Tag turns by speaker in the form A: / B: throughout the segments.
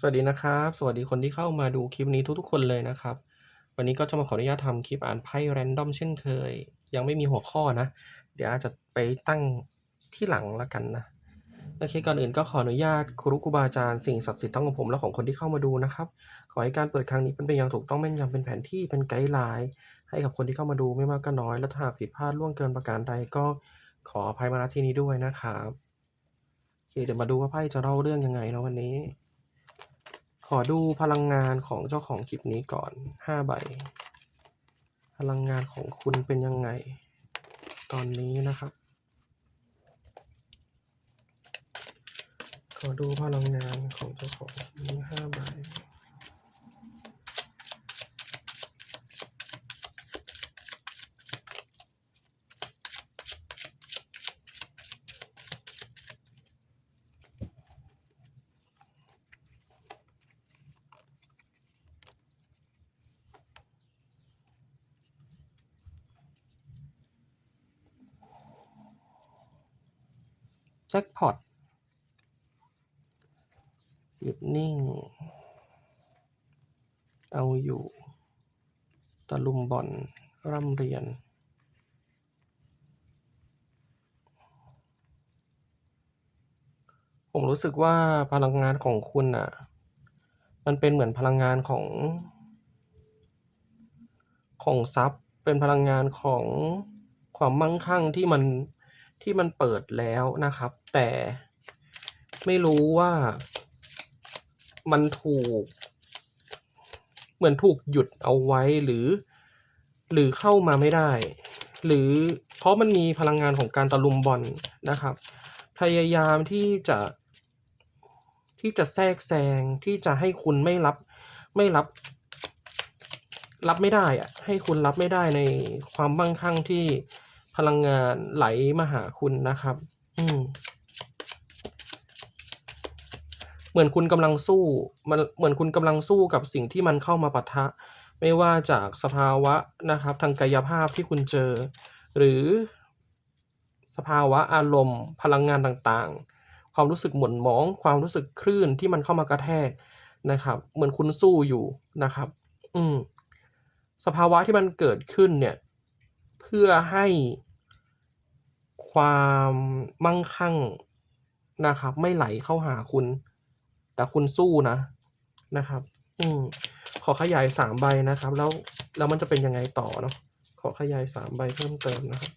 A: สวัสดีนะครับ สวัสดีคนที่เข้ามาดูคลิปนี้ทุกๆคนเลยนะครับ วันนี้ก็จะมาขออนุญาตทำคลิปอ่านไพ่แรนดอมเช่นเคย ยังไม่มีหัวข้อนะ เดี๋ยวอาจจะไปตั้งที่หลังละกันนะโอเคก่อนอื่นก็ขออนุญาตครูครูบาอาจารย์สิ่งศักดิ์สิทธิ์ทั้งของผมและของคนที่เข้ามาดูนะครับ ขอให้การเปิดครั้งนี้เป็นไปอย่างถูกต้องแม่นยำเป็นแผนที่เป็นไกด์ไลน์ให้กับคนที่เข้ามาดูไม่มากก็น้อย และถ้าหากผิดพลาดล่วงเกินประการใดก็ขออภัยมาณที่นี้ด้วยนะครับโอเคเดี๋ยวมาดูว่าไพ่จะเล่าเรื่องยังไงนะวันนี้ ขอดูพลังงานของเจ้าของคลิปนี้ก่อนห้าใบ พลังงานของคุณเป็นยังไง ตอนนี้นะครับ ขอดูพลังงานของเจ้าของนี้ห้าใบ จ็คพอตหยุดนิ่ง เอาอยู่ ตะลุมบอลร่ำเรียน ผมรู้สึกว่าพลังงานของคุณอะ มันเป็นเหมือนพลังงานของ ของทรัพย์ เป็นพลังงานของความมั่งคั่งที่มัน ที่มันเปิดแล้วนะครับ แต่ไม่รู้ว่ามันถูก เหมือนถูกหยุดเอาไว้หรือ หรือเข้ามาไม่ได้ หรือเพราะมันมีพลังงานของการตะลุมบอลนะครับ พยายามที่จะที่จะแทรกแซงที่จะให้คุณไม่รับไม่รับ รับไม่ได้อะให้คุณรับไม่ได้ในความมั่งคั่งที่ พลังงานไหลมาหาคุณนะครับ อืมเหมือนคุณกำลังสู้ มันเหมือนคุณกำลังสู้กับสิ่งที่มันเข้ามาปะทะ ไม่ว่าจากสภาวะนะครับ ทางกายภาพที่คุณเจอ หรือสภาวะอารมณ์ พลังงานต่างๆ ความรู้สึกหม่นหมอง ความรู้สึกคลื่นที่มันเข้ามากระแทกนะครับ เหมือนคุณสู้อยู่นะครับ อืมสภาวะที่มันเกิดขึ้นเนี่ย เพื่อให้ ความมั่งคั่งนะครับ ไม่ไหลเข้าหาคุณ แต่คุณสู้นะนะครับ อืมขอขยายสามใบนะครับ แล้วแล้วมันจะเป็นยังไงต่อเนาะขอขยายสามใบเพิ่มเติมนะครับ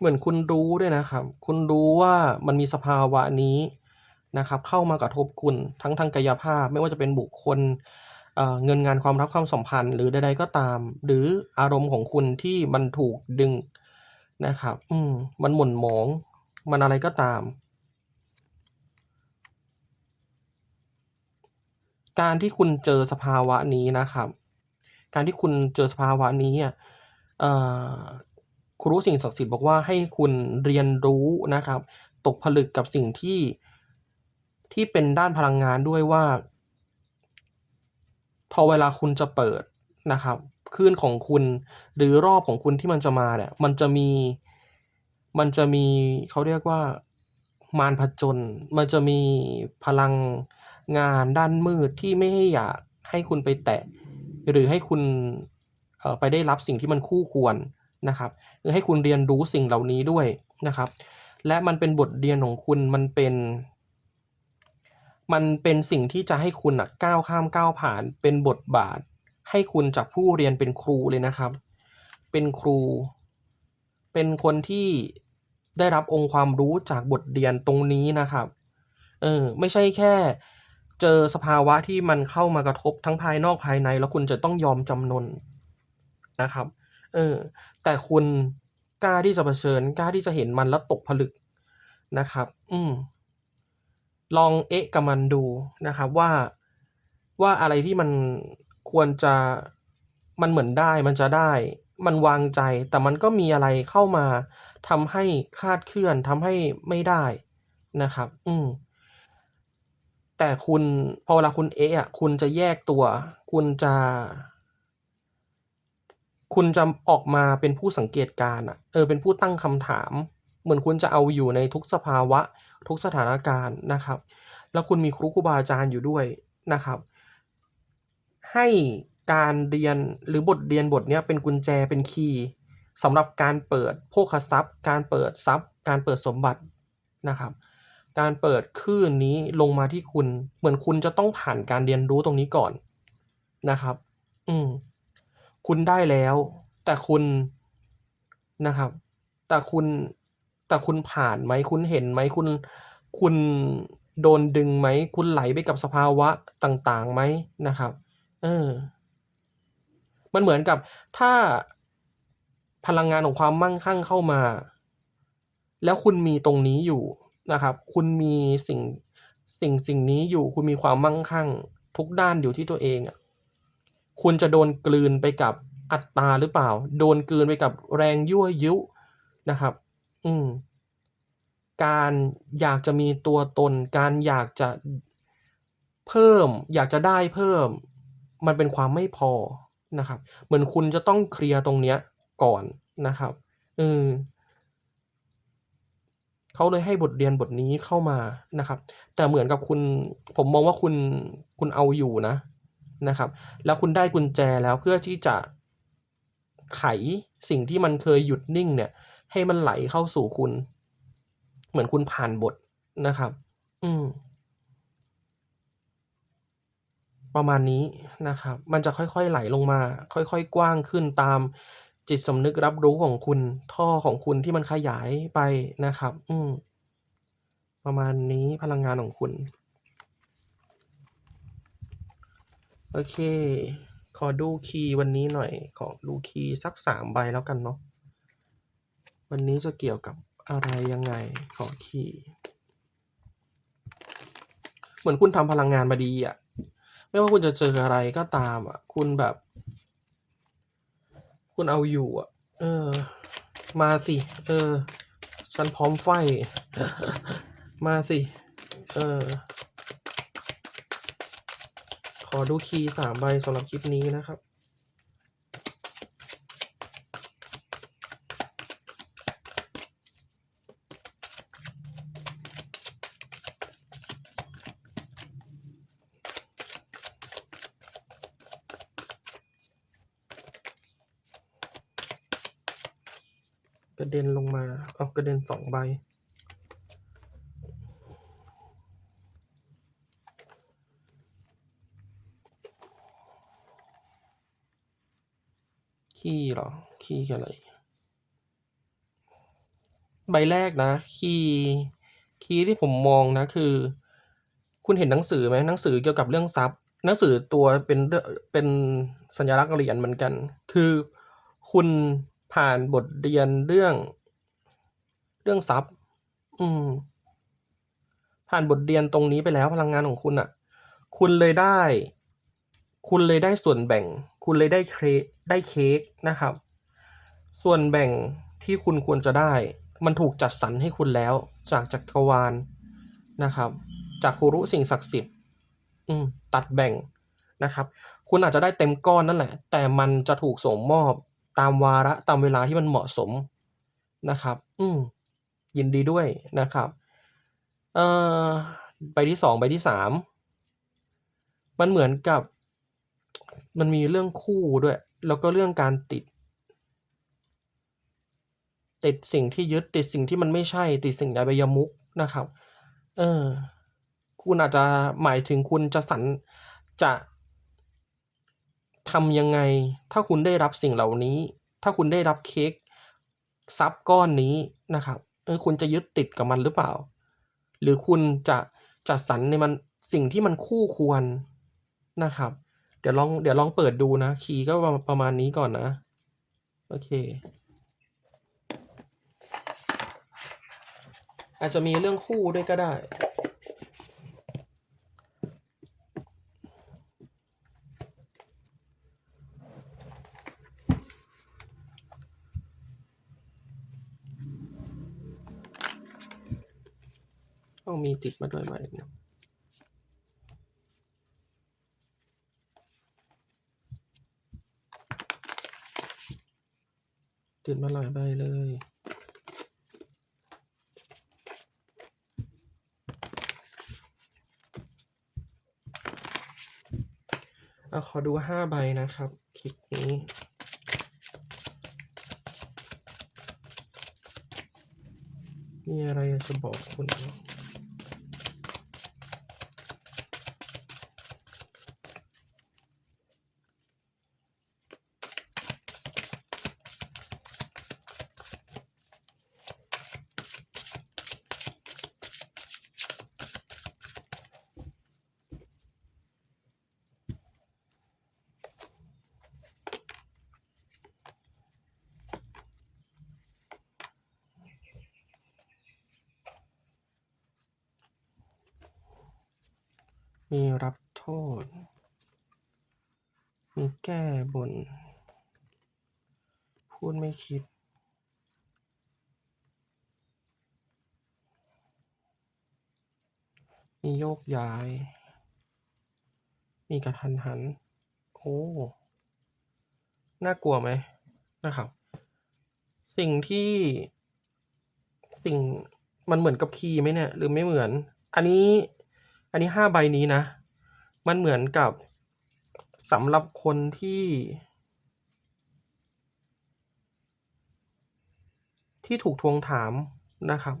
A: เหมือนคุณรู้ด้วยนะครับ คุณรู้ว่ามันมีสภาวะนี้นะครับ เข้ามากระทบคุณทั้งทางกายภาพ ไม่ว่าจะเป็นบุคคลเเงินงานความรักความสัมพันธ์ หรือใดๆก็ตาม หรืออารมณ์ของคุณที่มันถูกดึงนะครับ อืมมันหม่นหมอง มันอะไรก็ตาม การที่คุณเจอสภาวะนี้นะครับ การที่คุณเจอสภาวะนี้อะ ครูสิ่งศักดิ์สิทธิ์บอกว่าให้คุณเรียนรู้นะครับ ตกผลึกกับสิ่งที่ที่เป็นด้านพลังงานด้วยว่า พอเวลาคุณจะเปิดนะครับคลื่นของคุณหรือรอบของคุณที่มันจะมาเนี่ยมันจะมีมันจะมีเขาเรียกว่ามารผจญมันจะมีพลังงานด้านมืดที่ไม่ให้อยากให้คุณไปแตะ หรือให้คุณไปได้รับสิ่งที่มันคู่ควร นะครับคือให้คุณเรียนรู้สิ่งเหล่านี้ด้วยนะครับ และมันเป็นบทเรียนของคุณมันเป็น มันเป็นสิ่งที่จะให้คุณอะก้าวข้ามก้าวผ่านเป็นบทบาท ให้คุณจากผู้เรียนเป็นครูเลยนะครับ เป็นครู เป็นคนที่ได้รับองค์ความรู้จากบทเรียนตรงนี้นะครับ เออไม่ใช่แค่เจอสภาวะที่มันเข้ามากระทบทั้งภายนอกภายใน แล้วคุณจะต้องยอมจำนนนะครับ เออ แต่คุณกล้าที่จะเผชิญกล้าที่จะเห็นมันแล้วตกผลึกนะครับ อืม ลองเอ๊ะกับมันดูนะครับ ว่าว่าอะไรที่มันควรจะมันเหมือนได้มันจะได้ มันวางใจ แต่มันก็มีอะไรเข้ามาทำให้คาดเคลื่อนทำให้ไม่ได้นะครับ อืมแต่คุณพอเวลาคุณเอะอะคุณจะแยกตัว คุณจะ คุณจะออกมาเป็นผู้สังเกตการณ์อะเออเป็นผู้ตั้งคำถาม เหมือนคุณจะเอาอยู่ในทุกสภาวะ ทุกสถานการณ์นะครับ แล้วคุณมีครูครูบาอาจารย์อยู่ด้วยนะครับ ให้การเรียนหรือบทเรียนบทเนี้ยเป็นกุญแจเป็นคีย์สำหรับการเปิดโภคทรัพย์ การเปิดทรัพย์ การเปิดสมบัตินะครับ การเปิดคลื่นนี้ลงมาที่คุณ เหมือนคุณจะต้องผ่านการเรียนรู้ตรงนี้ก่อนนะครับ อืม คุณได้แล้ว แต่คุณนะครับ แต่คุณแต่คุณผ่านไหมคุณเห็นไหมคุณคุณโดนดึงไหม คุณไหลไปกับสภาวะต่างๆไหมนะครับเออมันเหมือนกับถ้าพลังงานของความมั่งคั่งเข้ามา แล้วคุณมีตรงนี้อยู่นะครับ คุณมีสิ่งสิ่งสิ่งนี้อยู่ คุณมีความมั่งคั่ง ทุกด้านอยู่ที่ตัวเองอะ คุณจะโดนกลืนไปกับอัตตาหรือเปล่า โดนกลืนไปกับแรงยั่วยุนะครับ อืม การอยากจะมีตัวตน การอยากจะเพิ่ม อยากจะได้เพิ่ม มันเป็นความไม่พอนะครับ เหมือนคุณจะต้องเคลียร์ตรงเนี้ยก่อนนะครับเออเขาเลยให้บทเรียนบทนี้เข้ามานะครับ แต่เหมือนกับคุณ ผมมองว่าคุณคุณเอาอยู่นะ นะครับ แล้วคุณได้กุญแจแล้วเพื่อที่จะไขสิ่งที่มันเคยหยุดนิ่งเนี่ย ให้มันไหลเข้าสู่คุณ เหมือนคุณผ่านบทนะครับ อืม ประมาณนี้นะครับ มันจะค่อยๆไหลลงมา ค่อยๆกว้างขึ้นตามจิตสำนึกรับรู้ของคุณท่อของคุณที่มันขยายไปนะครับ อืมประมาณนี้พลังงานของคุณ โอเค ขอดูคีย์วันนี้หน่อย ขอดูคีย์สักสามใบแล้วกันเนาะ วันนี้จะเกี่ยวกับอะไรยังไง ขอคีย์ เหมือนคุณทำพลังงานมาดีอะไม่ว่าคุณจะเจออะไรก็ตามอะคุณแบบ คุณเอาอยู่อะ เออ มาสิ เออ ฉันพร้อมไฟ มาสิ เออ ขอดูคีย์สามใบสำหรับคลิปนี้นะครับ กระเด็นลงมา เอากระเด็นสองใบ ขี้เหรอ ขี้คืออะไร ใบแรกนะคีย์คีย์ที่ผมมองนะคือ คุณเห็นหนังสือไหมหนังสือเกี่ยวกับเรื่องทรัพย์ หนังสือตัวเป็นเรื่องเป็นสัญลักษณ์เหรียญเหมือนกัน คือคุณผ่านบทเรียนเรื่อง เรื่องทรัพย์ อืม ผ่านบทเรียนตรงนี้ไปแล้วพลังงานของคุณอะ่ะ คุณเลยได้ คุณเลยได้ส่วนแบ่ง คุณเลยได้เคได้เค้กนะครับ ส่วนแบ่งที่คุณควรจะได้ มันถูกจัดสรรให้คุณแล้ว จากจักรวาลนะครับ จากครูรุสิ่งศักดิ์สิทธิ์อืมตัดแบ่งนะครับ คุณอาจจะได้เต็มก้อนนั่นแหละ แต่มันจะถูกส่งมอบตามวาระตามเวลาที่มันเหมาะสมนะครับ อืมยินดีด้วยนะครับ เอ่อใบที่สองใบที่สามมันเหมือนกับ มันมีเรื่องคู่ด้วย แล้วก็เรื่องการติด ติดสิ่งที่ยึดติดสิ่งที่มันไม่ใช่ ติดสิ่งอบายมุกนะครับ เออ คุณอาจจะหมายถึงคุณจะสรรจะทำยังไง ถ้าคุณได้รับสิ่งเหล่านี้ ถ้าคุณได้รับเค้กทรัพย์ก้อนนี้นะครับ เออคุณจะยึดติดกับมันหรือเปล่า หรือคุณจะจัดสรรในมันสิ่งที่มันคู่ควรนะครับ เดี๋ยวลองเดี๋ยวลองเปิดดูนะ คีย์ก็ประมาณนี้ก่อนนะ โอเค อาจจะมีเรื่องคู่ด้วยก็ได้ต้องมีติดมาด้วยไหมเนี่ย ติดมาหลายใบเลย เอาขอดูห้าใบนะครับ คลิปนี้ มีอะไรจะบอกคุณ มีรับโทษ มีแก้บน พูดไม่คิด มีโยกย้าย มีกระทันหัน โอ้ น่ากลัวไหมนะครับ สิ่งที่สิ่งมันเหมือนกับคีย์ไหมเนี่ย หรือไม่เหมือน อันนี้ อันนี้ห้าใบนี้นะ มันเหมือนกับสำหรับคนที่ ที่ถูกทวงถามนะครับ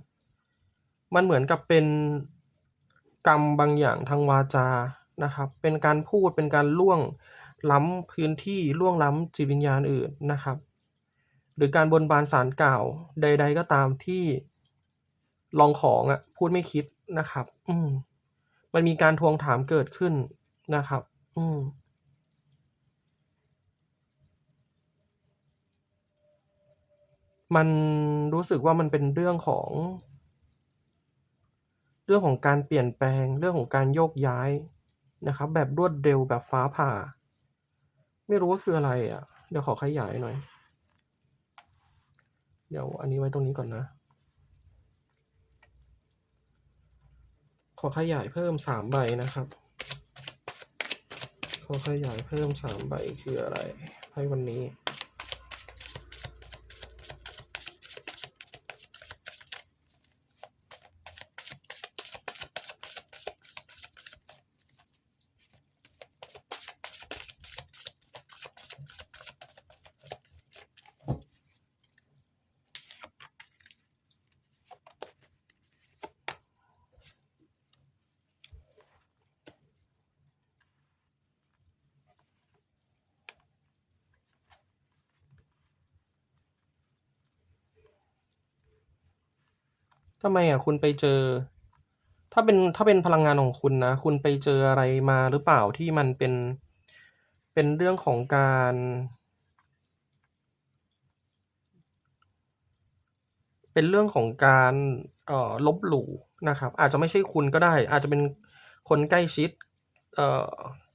A: มันเหมือนกับเป็นกรรมบางอย่างทางวาจานะครับ เป็นการพูดเป็นการล่วงล้ำพื้นที่ล่วงล้ำจิตวิญญาณอื่นนะครับ หรือการบนบานสารกล่าวใด ๆ ก็ตามที่ลองของอะพูดไม่คิดนะครับ อืม มันมีการทวงถามเกิดขึ้นนะครับ อืมมันรู้สึกว่ามันเป็นเรื่องของ เรื่องของการเปลี่ยนแปลงเรื่องของการโยกย้ายนะครับ แบบรวดเร็วแบบฟ้าผ่า ไม่รู้ว่าคืออะไรอะเดี๋ยวขอขยายหน่อย เดี๋ยวอันนี้ไว้ตรงนี้ก่อนนะ ขอขยายเพิ่มสามใบนะครับ ขอขยายเพิ่มสามใบคืออะไรให้วันนี้ำไมอะคุณไปเจอ ถ้าเป็นถ้าเป็นพลังงานของคุณนะ คุณไปเจออะไรมาหรือเปล่าที่มันเป็น เป็นเรื่องของการ เป็นเรื่องของการเอ่อลบหลู่นะครับ อาจจะไม่ใช่คุณก็ได้ อาจจะเป็นคนใกล้ชิดเอ่อ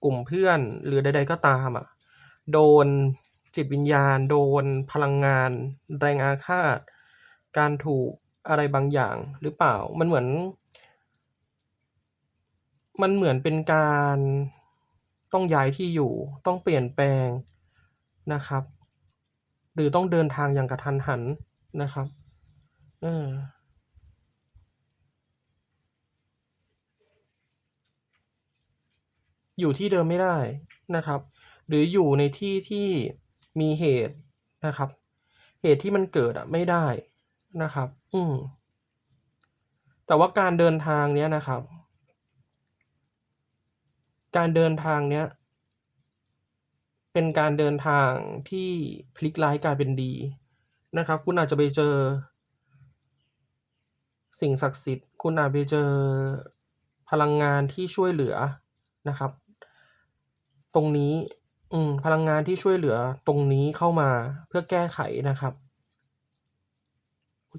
A: กลุ่มเพื่อนหรือใด ๆ ก็ตามอะโดนจิตวิญญาณ โดนพลังงาน แรงอาฆาต การถูก อะไรบางอย่างหรือเปล่า มันเหมือน มันเหมือนเป็นการต้องย้ายที่อยู่ ต้องเปลี่ยนแปลงนะครับ หรือต้องเดินทางอย่างกระทันหันนะครับเอออยู่ที่เดิมไม่ได้นะครับ หรืออยู่ในที่ที่มีเหตุนะครับ เหตุที่มันเกิดอะไม่ได้ นะครับ อืม แต่ว่าการเดินทางเนี้ยนะครับ การเดินทางเนี้ย เป็นการเดินทางที่พลิกร้ายกลายเป็นดีนะครับ คุณอาจจะไปเจอ สิ่งศักดิ์สิทธิ์ คุณอาจไปเจอพลังงานที่ช่วยเหลือนะครับ ตรงนี้ อืม พลังงานที่ช่วยเหลือตรงนี้เข้ามาเพื่อแก้ไขนะครับ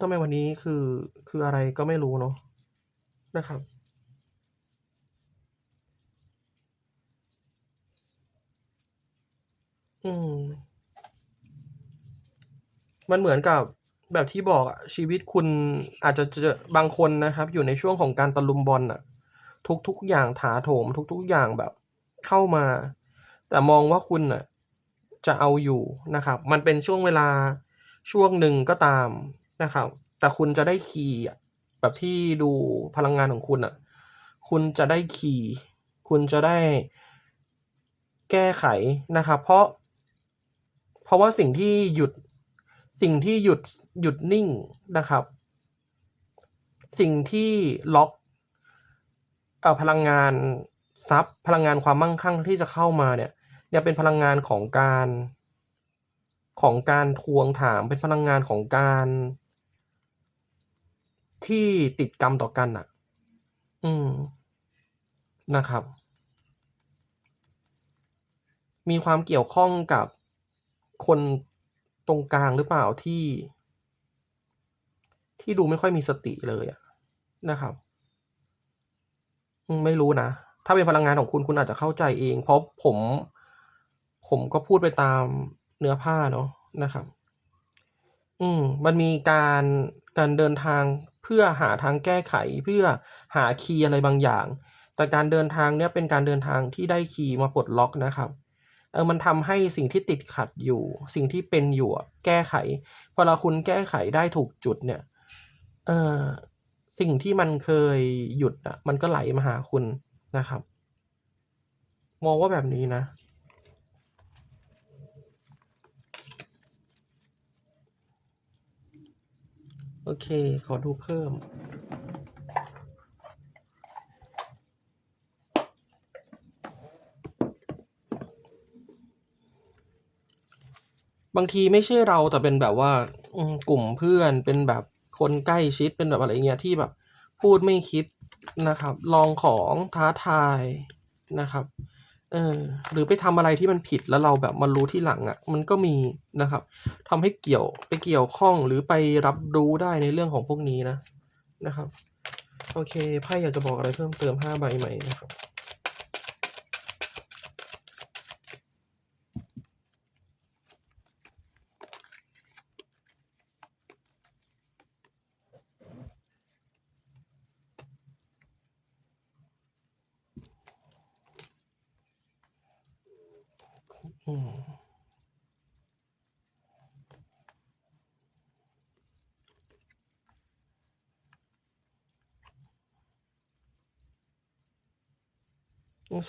A: ทำไมวันนี้คือคืออะไรก็ไม่รู้เนาะนะครับ อืม มันเหมือนกับแบบที่บอกอะชีวิตคุณอาจจะเจอบางคนนะครับ อยู่ในช่วงของการตะลุมบอลน่ะทุกๆอย่างถาโถม ทุกๆอย่างแบบเข้ามา แต่มองว่าคุณน่ะจะเอาอยู่นะครับ มันเป็นช่วงเวลาช่วงหนึ่งก็ตาม นะครับ แต่คุณจะได้คีย์แบบที่ดูพลังงานของคุณน่ะ คุณจะได้คีย์ คุณจะได้แก้ไขนะครับ เพราะ เพราะว่าสิ่งที่หยุด สิ่งที่หยุดหยุดนิ่งนะครับ สิ่งที่ล็อกเอ่อพลังงานทรัพย์พลังงานความมั่งคั่งที่จะเข้ามาเนี่ยเนี่ยเป็นพลังงานของการของการทวงถามเป็นพลังงานของการ ที่ติดกรรมต่อกันน่ะ อืม นะครับ มีความเกี่ยวข้องกับคนตรงกลางหรือเปล่าที่ ที่ดูไม่ค่อยมีสติเลยอะนะครับ ไม่รู้นะ ถ้าเป็นพลังงานของคุณคุณอาจจะเข้าใจเอง เพราะผม ผมก็พูดไปตามเนื้อผ้าเนาะนะครับ อืม มันมีการ การเดินทางเพื่อหาทางแก้ไข เพื่อหาคีย์อะไรบางอย่าง แต่การเดินทางเนี้ยเป็นการเดินทางที่ได้คีย์มาปลดล็อกนะครับ เออ มันทำให้สิ่งที่ติดขัดอยู่ สิ่งที่เป็นอยู่อะแก้ไข พอเวลาคุณแก้ไขได้ถูกจุดเนี่ย เออสิ่งที่มันเคยหยุดอะมันก็ไหลมาหาคุณนะครับ มองว่าแบบนี้นะ โอเค ขอดูเพิ่ม บางทีไม่ใช่เราแต่เป็นแบบว่ากลุ่มเพื่อนเป็นแบบคนใกล้ชิดเป็นแบบอะไรเงี้ยที่แบบพูดไม่คิดนะครับ ลองของท้าทายนะครับ เออหรือไปทำอะไรที่มันผิดแล้วเราแบบมารู้ที่หลังอะมันก็มีนะครับทำให้เกี่ยวไปเกี่ยวข้องหรือไปรับรู้ได้ในเรื่องของพวกนี้นะนะครับ โอเคไพ่อยากจะบอกอะไรเพิ่มเติมห้าใบไหมนะครับ?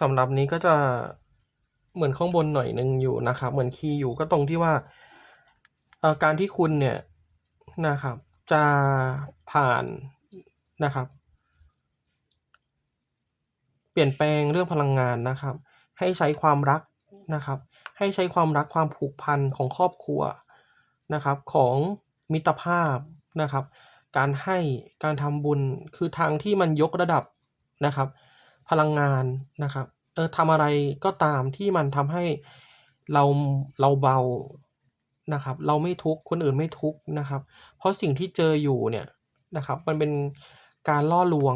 A: สำหรับนี้ก็จะเหมือนข้างบนหน่อยหนึ่งอยู่นะครับ เหมือนคีย์อยู่ก็ตรงที่ว่าการที่คุณเนี่ยนะครับ จะผ่านนะครับ เปลี่ยนแปลงเรื่องพลังงานนะครับ ให้ใช้ความรักนะครับ ให้ใช้ความรักความผูกพันของครอบครัวนะครับ ของมิตรภาพนะครับ การให้การทำบุญคือทางที่มันยกระดับนะครับ พลังงานนะครับเออทำอะไรก็ตามที่มันทำให้เราเราเบานะครับ เราไม่ทุกข์คนอื่นไม่ทุกข์นะครับ เพราะสิ่งที่เจออยู่เนี่ยนะครับมันเป็นการล่อลวง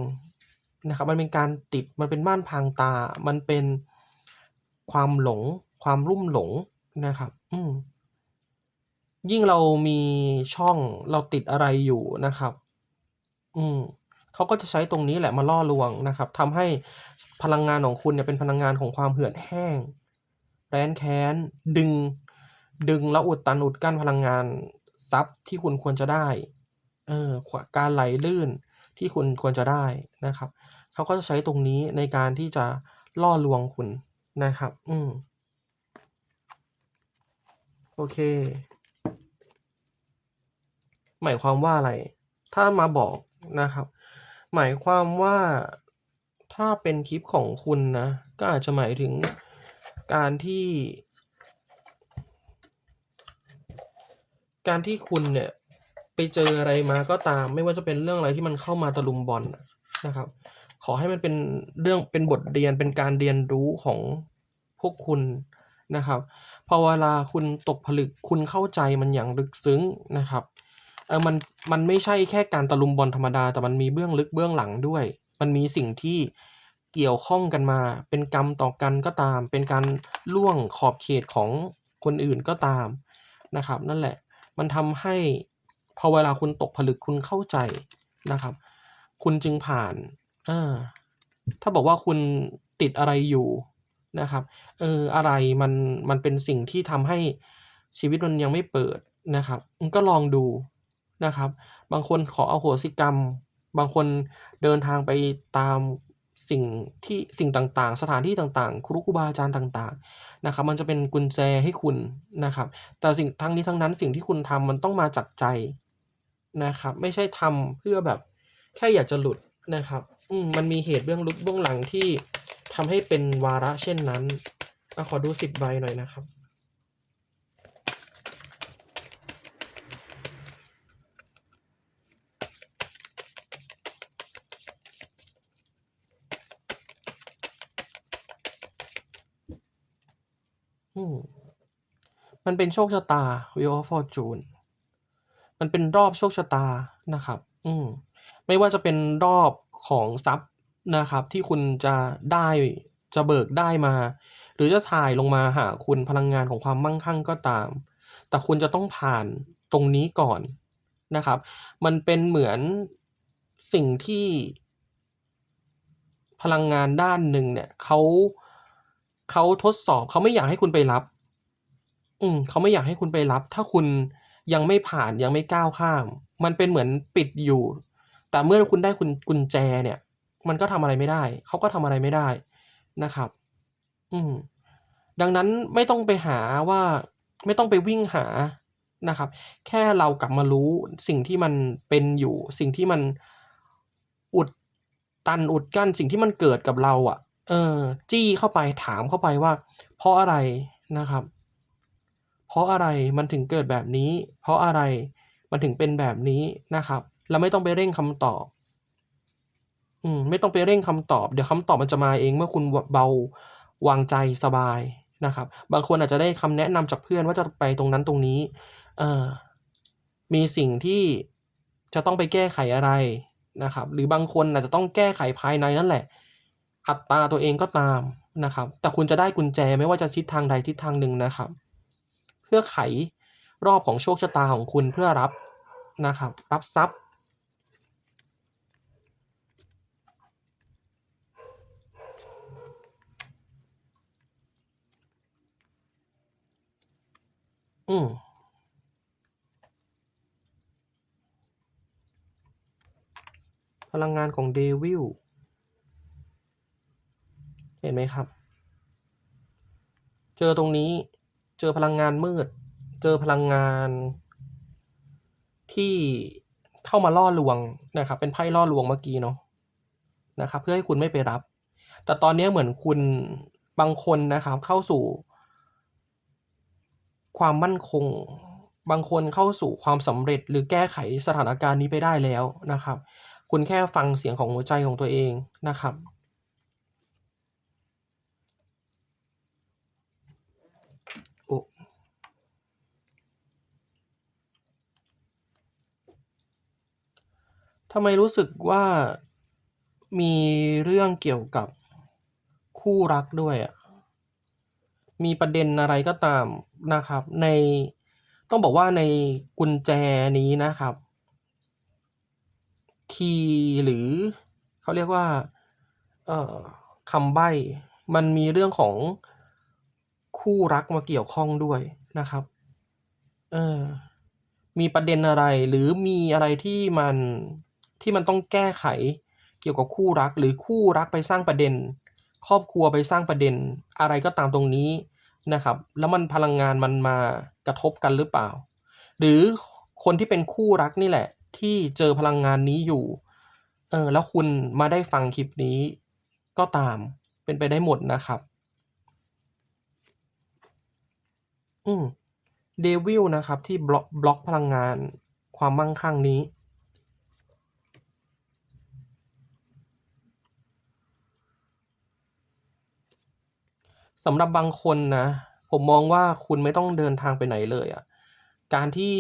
A: นะครับ มันเป็นการติดมันเป็นม่านพรางตา มันเป็นความหลง ความลุ่มหลงนะครับ อืมยิ่งเรามีช่องเราติดอะไรอยู่นะครับ อืม เขาก็จะใช้ตรงนี้แหละมาล่อลวงนะครับทำให้พลังงานของคุณเนี่ยเป็นพลังงานของความเหือดแห้ง แร้นแค้น ดึง ดึงแล้วอุดตันอุดกั้นพลังงานทรัพย์ที่คุณควรจะได้เออการไหลลื่นที่คุณควรจะได้นะครับ เขาก็จะใช้ตรงนี้ในการที่จะล่อลวงคุณนะครับ อืมโอเค หมายความว่าอะไร ถ้ามาบอกนะครับ หมายความว่าถ้าเป็นคลิปของคุณนะ ก็อาจจะหมายถึงการที่ การที่คุณเนี่ย ไปเจออะไรมาก็ตาม ไม่ว่าจะเป็นเรื่องอะไรที่มันเข้ามาตะลุมบอลนะนะครับ ขอให้มันเป็นเรื่องเป็นบทเรียนเป็นการเรียนรู้ของพวกคุณนะครับพอเวลาคุณตกผลึกคุณเข้าใจมันอย่างลึกซึ้งนะครับ ออมันมันไม่ใช่แค่การตะลุมบอลธรรมดา แต่มันมีเบื้องลึกเบื้องหลังด้วย มันมีสิ่งที่เกี่ยวข้องกันมา เป็นกรรมต่อกันก็ตาม เป็นการล่วงขอบเขตของคนอื่นก็ตามนะครับ นั่นแหละมันทำให้พอเวลาคุณตกผลึกคุณเข้าใจนะครับ คุณจึงผ่านอาถ้าบอกว่าคุณติดอะไรอยู่นะครับเอออะไรมันมันเป็นสิ่งที่ทำให้ชีวิตมันยังไม่เปิดนะครับก็ลองดู นะครับ บางคนขออโหสิกรรม บางคนเดินทางไปตามสิ่งที่สิ่งต่างๆ สถานที่ต่างๆ ครูครูบาอาจารย์ต่างๆนะครับ มันจะเป็นกุญแจให้คุณนะครับ แต่สิ่งทั้งนี้ทั้งนั้นสิ่งที่คุณทำมันต้องมาจากใจนะครับ ไม่ใช่ทำเพื่อแบบแค่อยากจะหลุดนะครับมมันมีเหตุเบื้องลึกเบื้องหลังที่ทำให้เป็นวาระเช่นนั้นอขอดู10ใบหน่อยนะครับ อืม มันเป็นโชคชะตา Wheel of Fortune มันเป็นรอบโชคชะตานะครับ อืมไม่ว่าจะเป็นรอบของทรัพย์นะครับ ที่คุณจะได้จะเบิกได้มา หรือจะถ่ายลงมาหาคุณพลังงานของความมั่งคั่งก็ตาม แต่คุณจะต้องผ่านตรงนี้ก่อนนะครับ มันเป็นเหมือนสิ่งที่พลังงานด้านหนึ่งเนี่ยเขาเขาทดสอบเขาไม่อยากให้คุณไปรับ อืมเขาไม่อยากให้คุณไปรับ ถ้าคุณยังไม่ผ่านยังไม่ก้าวข้าม มันเป็นเหมือนปิดอยู่ แต่เมื่อคุณได้กุญกุญแจเนี่ย มันก็ทำอะไรไม่ได้ เขาก็ทำอะไรไม่ได้นะครับ อืม ดังนั้นไม่ต้องไปหาว่าไม่ต้องไปวิ่งหานะครับ แค่เรากลับมารู้สิ่งที่มันเป็นอยู่ สิ่งที่มันอุดตันอุดกั้นสิ่งที่มันเกิดกับเราอะ เออ จี้เข้าไปถามเข้าไปว่า เพราะอะไรนะครับ เพราะอะไรมันถึงเกิดแบบนี้ เพราะอะไรมันถึงเป็นแบบนี้นะครับแล้วไม่ต้องไปเร่งคำตอบ อืม ไม่ต้องไปเร่งคำตอบ เดี๋ยวคำตอบมันจะมาเองเมื่อคุณเบาวางใจสบายนะครับ บางคนอาจจะได้คำแนะนำจากเพื่อนว่าจะไปตรงนั้นตรงนี้ เออมีสิ่งที่จะต้องไปแก้ไขอะไรนะครับ หรือบางคนอาจจะต้องแก้ไขภายในนั่นแหละ อัตราตัวเองก็ตามนะครับ แต่คุณจะได้กุญแจไม่ว่าจะทิศทางใดทิศทางหนึ่งนะครับ พื่อไขรอบของโชคชะตาของคุณเพื่อรับนะครับ รับทรัพย์ อืมพลังงานของ Devil เห็นไหมครับ เจอตรงนี้ เจอพลังงานมืด เจอพลังงาน ที่เข้ามาล่อลวงนะครับ เป็นไพ่ล่อลวงเมื่อกี้เนาะนะครับ เพื่อให้คุณไม่ไปรับ แต่ตอนนี้เหมือนคุณบางคนนะครับ เข้าสู่ ความมั่นคง บางคนเข้าสู่ความสำเร็จหรือแก้ไขสถานการณ์นี้ไปได้แล้วนะครับ คุณแค่ฟังเสียงของหัวใจของตัวเองนะครับ โอ้ ทำไมรู้สึกว่ามีเรื่องเกี่ยวกับคู่รักด้วยอะมีประเด็นอะไรก็ตามนะครับ ในต้องบอกว่าในกุญแจนี้นะครับ คีย์หรือเขาเรียกว่าเอ่อคำใบ้มันมีเรื่องของคู่รักมาเกี่ยวข้องด้วยนะครับเออมีประเด็นอะไรหรือมีอะไรที่มัน ที่มันต้องแก้ไขเกี่ยวกับคู่รักหรือคู่รักไปสร้างประเด็น ครอบครัวไปสร้างประเด็น อะไรก็ตามตรงนี้นะครับ แล้วมันพลังงานมันมากระทบกันหรือเปล่า หรือคนที่เป็นคู่รักนี่แหละ ที่เจอพลังงานนี้อยู่เออแล้วคุณมาได้ฟังคลิปนี้ ก็ตามเป็นไปได้หมดนะครับ อืม Devil นะครับที่บล็อกบล็อกพลังงานความมั่งคั่งนี้ สำหรับบางคนนะ ผมมองว่าคุณไม่ต้องเดินทางไปไหนเลยอะการที่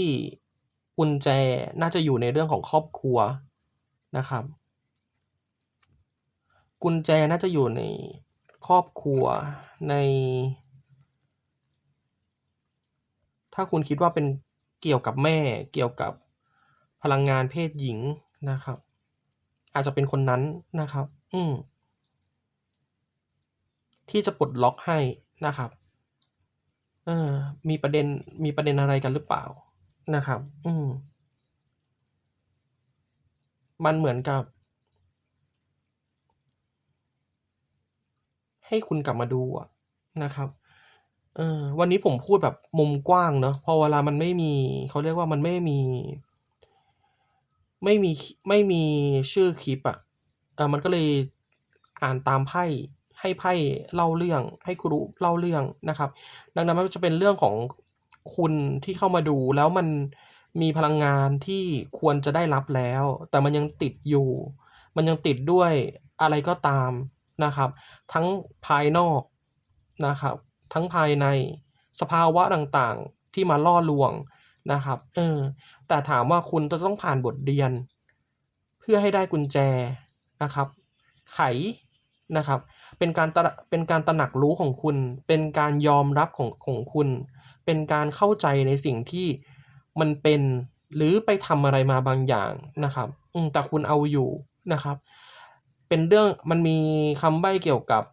A: กุญแจน่าจะอยู่ในเรื่องของครอบครัวนะครับกุญแจน่าจะอยู่ในครอบครัวใน ถ้าคุณคิดว่าเป็นเกี่ยวกับแม่เกี่ยวกับพลังงานเพศหญิงนะครับ อาจจะเป็นคนนั้นนะครับ อืม ที่จะปลดล็อกให้นะครับเออมีประเด็นมีประเด็นอะไรกันหรือเปล่านะครับ อืมมันเหมือนกับ ให้คุณกลับมาดูอะนะครับเออวันนี้ผมพูดแบบมุมกว้างเนาะพอเวลามันไม่มีเขาเรียกว่ามันไม่มี ไม่มีไม่มีชื่อคลิปอะเออมันก็เลยอ่านตามไพ่ ให้ไพ่เล่าเรื่อง ให้ครูเล่าเรื่องนะครับ ดังนั้นมันจะเป็นเรื่องของคุณที่เข้ามาดูแล้วมันมีพลังงานที่ควรจะได้รับแล้ว แต่มันยังติดอยู่ มันยังติดด้วยอะไรก็ตามนะครับ ทั้งภายนอกนะครับ ทั้งภายในสภาวะต่างๆที่มาล่อลวงนะครับ เออ แต่ถามว่าคุณจะต้องผ่านบทเรียน เพื่อให้ได้กุญแจนะครับ ไขนะครับ เป็นการตระเป็นการตระหนักรู้ของคุณ เป็นการยอมรับของของคุณ เป็นการเข้าใจในสิ่งที่มันเป็นหรือไปทำอะไรมาบางอย่างนะครับ อืแต่คุณเอาอยู่นะครับ เป็นเรื่องมันมีคำใบ้เกี่ยวกับ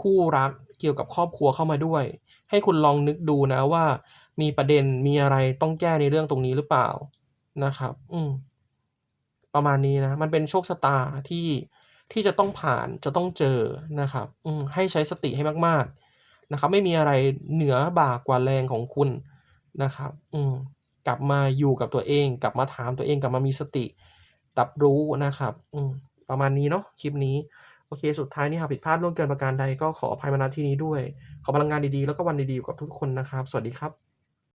A: คู่รักเกี่ยวกับครอบครัวเข้ามาด้วย ให้คุณลองนึกดูนะว่า มีประเด็นมีอะไรต้องแก้ในเรื่องตรงนี้หรือเปล่านะครับ อืมประมาณนี้นะ มันเป็นโชคชะตาที่ ที่จะต้องผ่านจะต้องเจอนะครับอืให้ใช้สติให้มาก ๆนะครับ ไม่มีอะไรเหนือบ่ากว่าแรงของคุณนะครับอืกลับมาอยู่กับตัวเอง กลับมาถามตัวเองกลับมามีสติรับรู้นะครับอืประมาณนี้เนาะคลิปนี้โอเค สุดท้ายนี้หากผิดพลาดล่วงเกินประการใดก็ขออภัยมาณที่นี้ด้วย ขอพลังงานดีๆ แล้วก็วันดีๆอยู่กับทุกคนนะครับ สวัสดีครับ